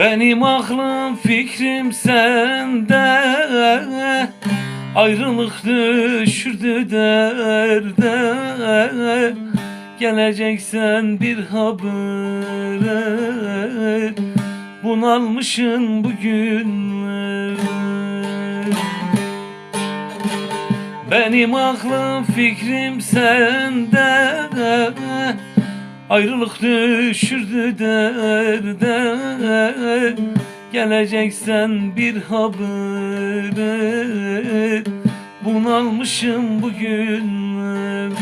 Benim aklım fikrim sende Ayrılık düşürdü derde. Geleceksen bir habere. Bunalmışın bugünler Benim aklım fikrim sende. Ayrılık düşürdü derde Geleceksen bir habere Bunalmışım bugünlerde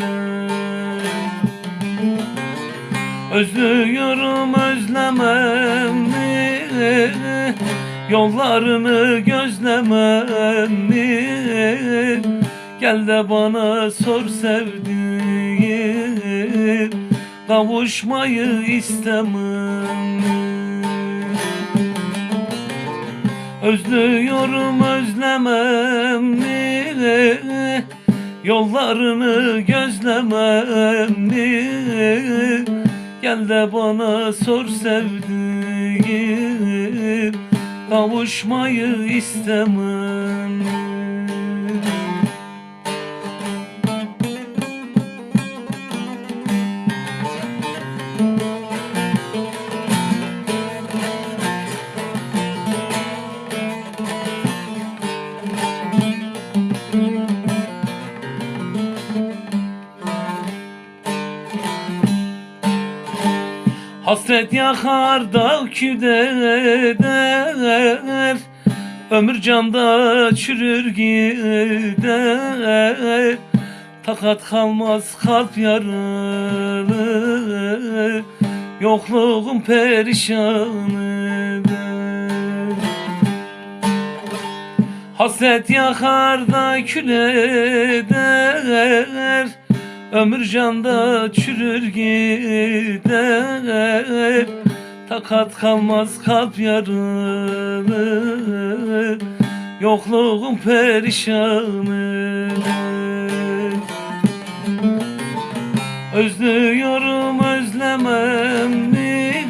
Özlüyorum özlemem mi Yollarını gözlemem mi Gel de bana sor sevdiğim Kavuşmayı istemem Özlüyorum özlemem mi Yollarını gözlemem mi Gel de bana sor sevdiğim. Kavuşmayı istemem Hasret yakar dağ küder Ömür canda çürür gider. Takat kalmaz kalp yaralı Yokluğum perişan eder Hasret yakar da kül eder Ömür canda çürür gider. Takat kalmaz kalp yaralı Yokluğum perişan eder Özlüyorum özlemem mi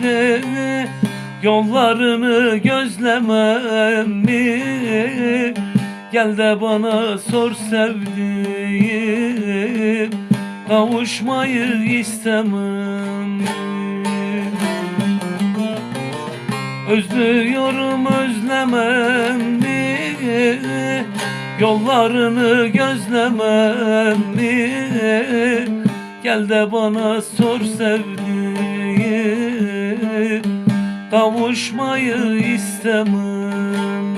Yollarını gözlemem mi Gel de bana sor sevdiğim Kavuşmayı istemem. Özlüyorum özlemem mi? Yollarını gözlemem mi? Gel de bana sor sevdiğim. Kavuşmayı istemem